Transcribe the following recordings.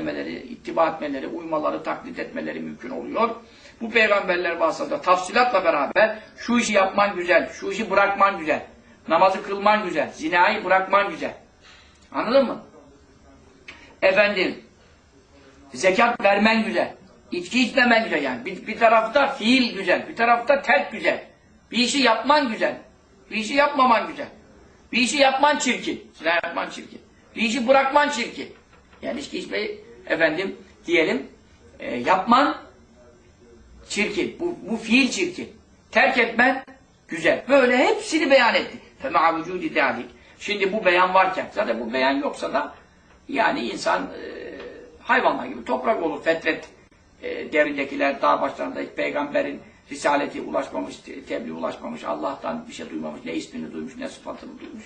dinlemeleri, ittiba etmeleri, uymaları, taklit etmeleri mümkün oluyor. Bu peygamberler vasıtasıyla tafsilatla beraber şu işi yapman güzel, şu işi bırakman güzel, namazı kılman güzel, zinayı bırakman güzel. Anladın mı? Efendim, zekat vermen güzel, içki içmemen güzel yani. Bir, bir tarafta fiil güzel, bir tarafta terk güzel. Bir işi yapman güzel, bir işi yapmaman güzel. Bir işi yapman çirkin, silah yapman çirkin. Bir işi bırakman çirkin. Yani içki içmeyi, efendim, diyelim, e, yapman çirkin. Bu, bu fiil çirkin. Terk etmen güzel. Böyle hepsini beyan etti. فَمَعَ وُجُودِ ذَٰلِكِ Şimdi bu beyan varken, zaten bu beyan yoksa da yani insan e, hayvanlar gibi toprak olur. Fetret e, derindekiler dağ başlarında hiç peygamberin risaleti ulaşmamış, te- tebliğ ulaşmamış, Allah'tan bir şey duymamış, ne ismini duymuş, ne sıfatını duymuş.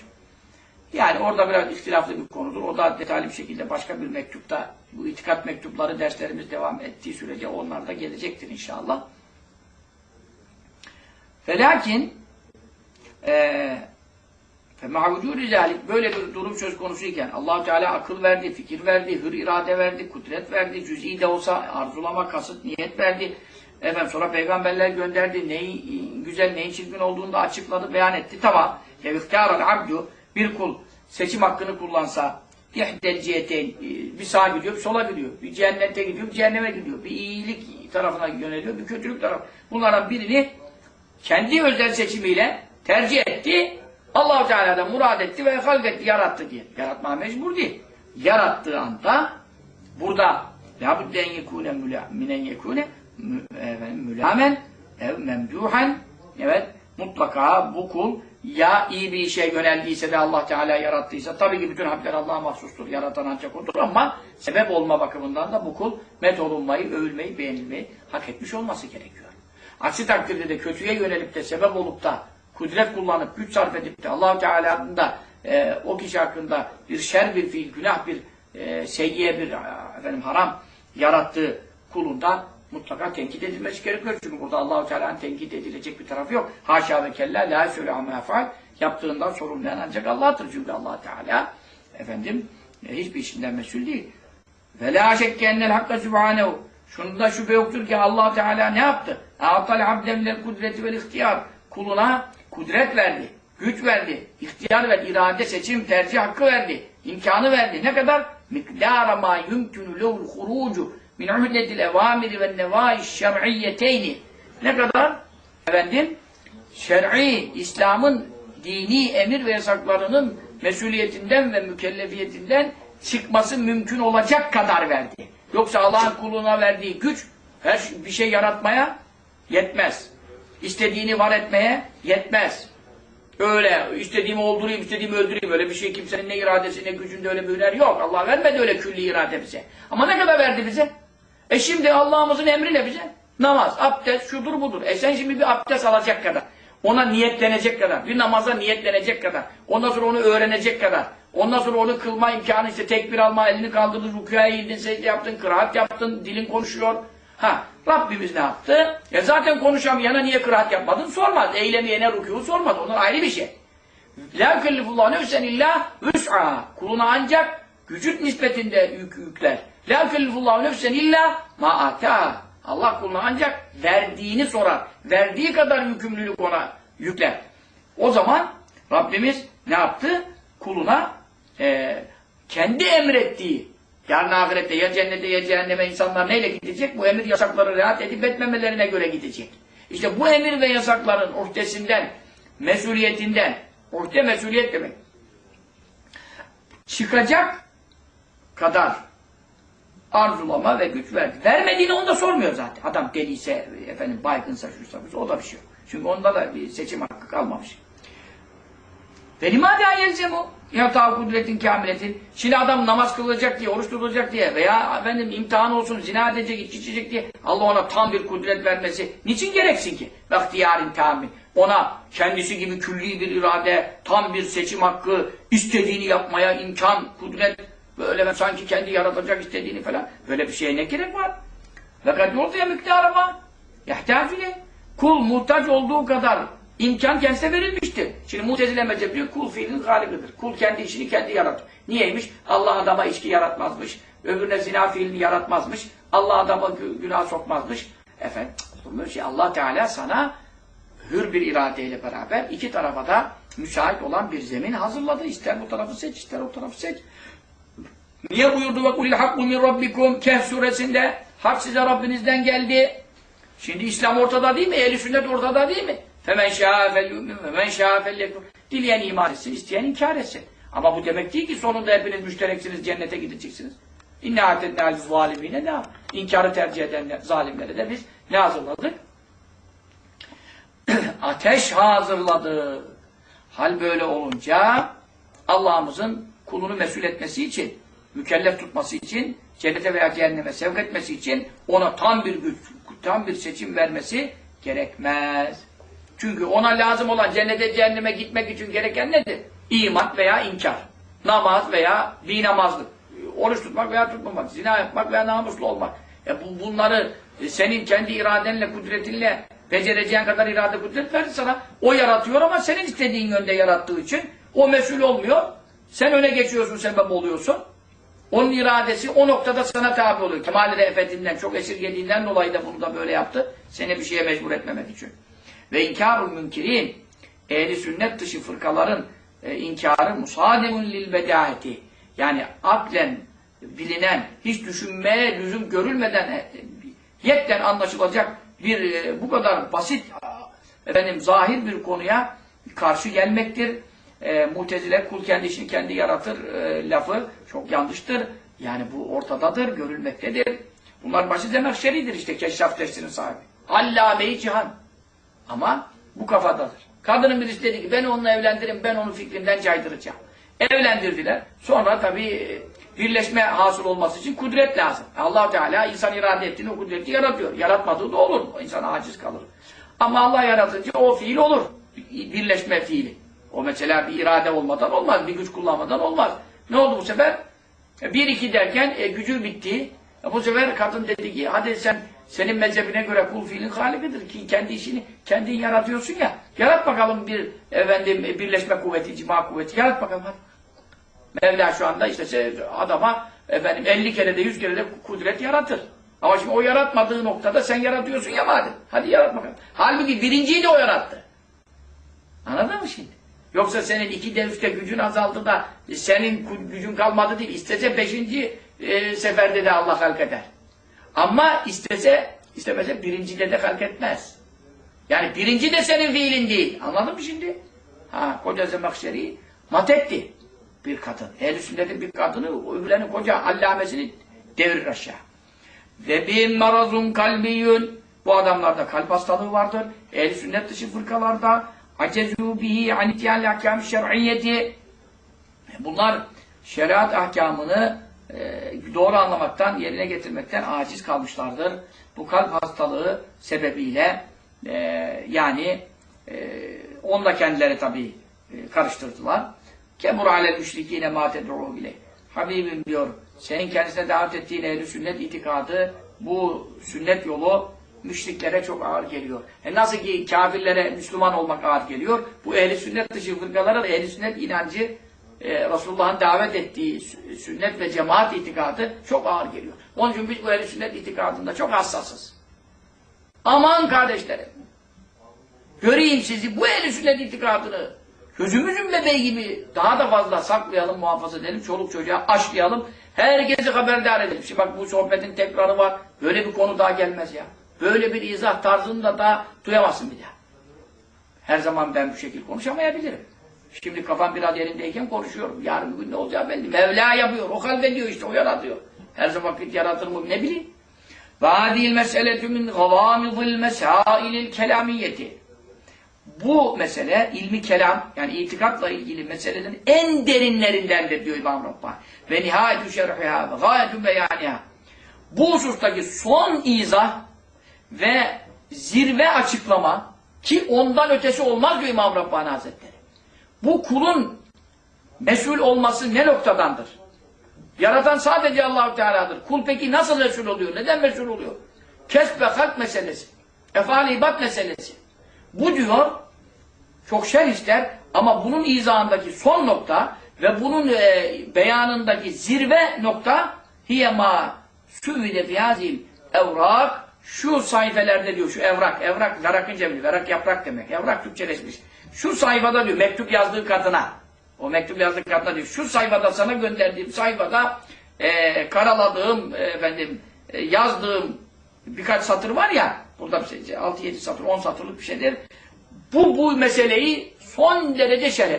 Yani orada biraz ihtilaflı bir konudur. O da detaylı bir şekilde başka bir mektupta bu itikat mektupları derslerimiz devam ettiği sürece onlar da gelecektir inşallah. Ve lakin e, böyle bir durum söz konusuyken allah Teala akıl verdi, fikir verdi, hür irade verdi, kudret verdi, cüz'i de olsa arzulama, kasıt, niyet verdi. Efendim sonra peygamberler gönderdi. Neyi güzel, neyin çirkin olduğunu da açıkladı, beyan etti. Tamam. Evihtâral abdu bir kul seçim hakkını kullansa ihdel ciheteyn e, bir sağa gidiyor, bir sola gidiyor. Bir cehennete gidiyor, bir cehenneme gidiyor. Bir iyilik tarafına yöneliyor, bir kötülük taraf. Bunlardan birini kendi özel seçimiyle tercih etti. Allahu Teala'dan murad etti ve halk etti, yarattı diye. Yaratmaya mecbur değil. Yarattığı anda burada la budde en yekune minen yekune mülamen ev memduhen evet mutlaka bu kul ya iyi bir işe yöneldiyse de Allah Teala yarattıysa tabii ki bütün haklar Allah'a mahsustur. Yaratan ancak odur ama sebep olma bakımından da bu kul met olunmayı, övülmeyi, beğenilmeyi hak etmiş olması gerekiyor. Aksi takdirde de kötüye yönelip de sebep olup da kudret kullanıp güç sarf edip de allah Teala'nın da e, o kişi hakkında bir şer bir fiil, günah bir e, seyyiye bir efendim, haram yarattığı kulunda mutlaka tenkit edilmesi gerekiyor. Çünkü burada allah Teala'nın tenkit edilecek bir tarafı yok. Haşa ve kella la ama faal yaptığından sorumlayan ancak Allah'tır. Çünkü allah Teala efendim e, hiçbir işinden mesul değil. Ve la şekke ennel hakka sübhanehu Şunda şüphe yoktur ki allah Teala ne yaptı? A'tal abdemle kudreti vel ihtiyar. Kuluna kudret verdi, güç verdi, ihtiyar verdi, irade, seçim, tercih hakkı verdi, imkanı verdi. Ne kadar? Mikdara ma yumkünü lehul hurucu min uhdetil evamiri ve nevâi şer'iyyeteyni. Ne kadar? Efendim, şer'i, İslam'ın dini emir ve yasaklarının mesuliyetinden ve mükellefiyetinden çıkması mümkün olacak kadar verdi. Yoksa Allah'ın kuluna verdiği güç her bir şey yaratmaya yetmez. İstediğini var etmeye yetmez. Öyle istediğimi oldurayım, istediğimi öldüreyim. Öyle bir şey kimsenin ne iradesi ne gücünde öyle bir hüner yok. Allah vermedi öyle külli irade bize. Ama ne kadar verdi bize? E şimdi Allah'ımızın emri ne bize? Namaz, abdest, şudur budur. E sen şimdi bir abdest alacak kadar, ona niyetlenecek kadar, bir namaza niyetlenecek kadar, ondan sonra onu öğrenecek kadar, ondan sonra onu kılma imkanı işte tekbir alma, elini kaldırdın, rükûya eğildin, secde yaptın, kıraat yaptın, dilin konuşuyor. Ha, Rabbimiz ne yaptı? E zaten konuşamayana niye kıraat yapmadın? Sormaz. Eylemeyene rükû sormaz. Onlar ayrı bir şey. La yükellifullahu nefsen illa vüs'a. Kuluna ancak gücüt nispetinde yük yükler. La yükellifullahu nefsen illa ma ata. Allah kuluna ancak verdiğini sorar. Verdiği kadar yükümlülük ona yükler. O zaman Rabbimiz ne yaptı? Kuluna e, kendi emrettiği Yarın ahirette ya cennete ya cehenneme insanlar neyle gidecek? Bu emir yasakları rahat edip etmemelerine göre gidecek. İşte bu emir ve yasakların uhdesinden, mesuliyetinden, uhde mesuliyet demek. Çıkacak kadar arzulama ve güç verdi. Vermediğini onda sormuyor zaten. Adam deliyse, efendim baygınsa, şuysa, o da bir şey yok. Çünkü onda da bir seçim hakkı kalmamış. Ve limâdâ yelzemu yatağı kudretin kâmiletin. Şimdi adam namaz kılacak diye, oruç tutacak diye veya efendim imtihan olsun, zina edecek, içki içecek diye Allah ona tam bir kudret vermesi niçin gereksin ki? Bahtiyarın tâmin. Ona kendisi gibi külli bir irade, tam bir seçim hakkı, istediğini yapmaya imkan, kudret, böyle sanki kendi yaratacak istediğini falan. Böyle bir şeye ne gerek var? Ve kad ortaya miktarı var. Yahtâfile. Kul muhtaç olduğu kadar İmkan kendisine verilmiştir. Şimdi Mutezile mezhebi diyor kul fiilin halikidir. Kul kendi işini kendi yaratır. Niyeymiş? Allah adama içki yaratmazmış. Öbürüne zina fiilini yaratmazmış. Allah adamı gü- günah sokmazmış. Efendim, olur şey? Allah Teala sana hür bir iradeyle beraber iki tarafa da müsait olan bir zemin hazırladı. İster bu tarafı seç, ister o tarafı seç. Niye buyurdu ve kulil hakku min rabbikum Kehf suresinde hak size Rabbinizden geldi. Şimdi İslam ortada değil mi? Ehl-i sünnet ortada değil mi? Femen şâ fel yu'min ve men. Dileyen iman etsin, isteyen inkar etsin. Ama bu demek değil ki sonunda hepiniz müştereksiniz, cennete gideceksiniz. İnne atedne al zalimine ne? İnkarı tercih edenler, zalimlere de biz ne hazırladık? Ateş hazırladı. Hal böyle olunca Allah'ımızın kulunu mesul etmesi için, mükellef tutması için, cennete veya cehenneme sevk etmesi için ona tam bir güç, tam bir seçim vermesi gerekmez. Çünkü ona lazım olan cennete cehenneme gitmek için gereken nedir? İman veya inkar. Namaz veya dinamazlık. Oruç tutmak veya tutmamak. Zina yapmak veya namuslu olmak. E bu, bunları e, senin kendi iradenle, kudretinle becereceğin kadar irade kudret verdi sana. O yaratıyor ama senin istediğin yönde yarattığı için o mesul olmuyor. Sen öne geçiyorsun, sebep oluyorsun. Onun iradesi o noktada sana tabi oluyor. Kemal-i re'fetinden, çok esirgediğinden dolayı da bunu da böyle yaptı. Seni bir şeye mecbur etmemek için. Ve inkarul münkirin, ehli sünnet dışı fırkaların e, inkarı musademun lil bedaheti. Yani aklen bilinen, hiç düşünmeye lüzum görülmeden e, yetten anlaşılacak bir e, bu kadar basit efendim zahir bir konuya karşı gelmektir. E, Mutezile kul kendi işini kendi yaratır e, lafı çok yanlıştır. Yani bu ortadadır, görülmektedir. Bunlar başı Zemekşeri'dir işte keşraf testinin sahibi. Allame-i cihan. Ama bu kafadadır. Kadının birisi dedi ki ben onunla evlendiririm, ben onu fikrinden caydıracağım. Evlendirdiler. Sonra tabii birleşme hasıl olması için kudret lazım. allah Teala insan irade ettiğini o kudreti yaratıyor. Yaratmadığı da olur. O insan aciz kalır. Ama Allah yaratınca o fiil olur. Birleşme fiili. O mesela bir irade olmadan olmaz. Bir güç kullanmadan olmaz. Ne oldu bu sefer? E, bir iki derken e, gücü bitti. E, bu sefer kadın dedi ki hadi sen senin mezhebine göre kul fiilin halikidir ki kendi işini kendin yaratıyorsun ya. Yarat bakalım bir efendim birleşme kuvveti, cima kuvveti. Yarat bakalım hadi. Mevla şu anda işte şey, adama efendim 50 kere de 100 kere de kudret yaratır. Ama şimdi o yaratmadığı noktada sen yaratıyorsun ya madem. Hadi yarat bakalım. Halbuki birinciyi de o yarattı. Anladın mı şimdi? Yoksa senin iki devüste gücün azaldı da senin gücün kalmadı değil. İstese beşinci e, seferde de Allah halk eder. Ama istese, istemese birincide de halk etmez. Yani birinci de senin fiilin değil. Anladın mı şimdi? Ha, koca Zemekşeri matetti bir kadın. Ehl-i sünnetin bir kadını, öbürlerinin koca allamesini devirir aşağı. Ve bir marazun kalbiyün bu adamlarda kalp hastalığı vardır. Ehl-i sünnet dışı fırkalarda acezû bihi anitiyâl ahkâm şer'iyyeti bunlar şeriat ahkamını e, doğru anlamaktan, yerine getirmekten aciz kalmışlardır. Bu kalp hastalığı sebebiyle e, yani e, onunla kendileri tabii e, karıştırdılar. Kebur alel müşrikine ma ted'u bile. Habibim diyor, senin kendisine davet ettiğin ehl sünnet itikadı, bu sünnet yolu müşriklere çok ağır geliyor. E nasıl ki kafirlere Müslüman olmak ağır geliyor, bu ehli sünnet dışı fırkalara da ehli sünnet inancı e, Resulullah'ın davet ettiği sünnet ve cemaat itikadı çok ağır geliyor. Onun için biz bu ehli sünnet itikadında çok hassasız. Aman kardeşlerim! Göreyim sizi bu ehli sünnet itikadını gözümüzün bebeği gibi daha da fazla saklayalım, muhafaza edelim, çoluk çocuğa aşlayalım, herkesi haberdar edelim. Şimdi bak bu sohbetin tekrarı var, böyle bir konu daha gelmez ya. Böyle bir izah tarzını da daha duyamazsın bir daha. Her zaman ben bu şekilde konuşamayabilirim. Şimdi kafam biraz yerindeyken konuşuyorum. Yarın bir gün ne olacak belli. Mevla yapıyor. O kalbe diyor işte o yaratıyor. Her zaman fit yaratır mı ne bileyim. Vadil meseletü min gavamidil mesailil kelamiyeti. Bu mesele ilmi kelam yani itikatla ilgili meselelerin en derinlerindendir diyor İmam Rabbani. Ve nihayetü şerhiha ve gayetü beyaniha. Bu husustaki son izah ve zirve açıklama ki ondan ötesi olmaz diyor İmam Rabbani Hazretleri. Bu kulun mesul olması ne noktadandır? Yaratan sadece Allahu Teala'dır. Kul peki nasıl mesul oluyor? Neden mesul oluyor? Kesb ve halk meselesi. Efal ibad meselesi. Bu diyor çok şer ister ama bunun izahındaki son nokta ve bunun e, beyanındaki zirve nokta hiye ma süvide fiyazil evrak şu sayfelerde diyor şu evrak evrak verakın cemili verak yaprak demek. Evrak Türkçeleşmiş. Şu sayfada diyor mektup yazdığı kadına. O mektup yazdığı kadına diyor şu sayfada sana gönderdiğim sayfada e, karaladığım e, efendim e, yazdığım birkaç satır var ya burada bir şey 6-7 satır 10 satırlık bir şeydir. Bu bu meseleyi son derece şerh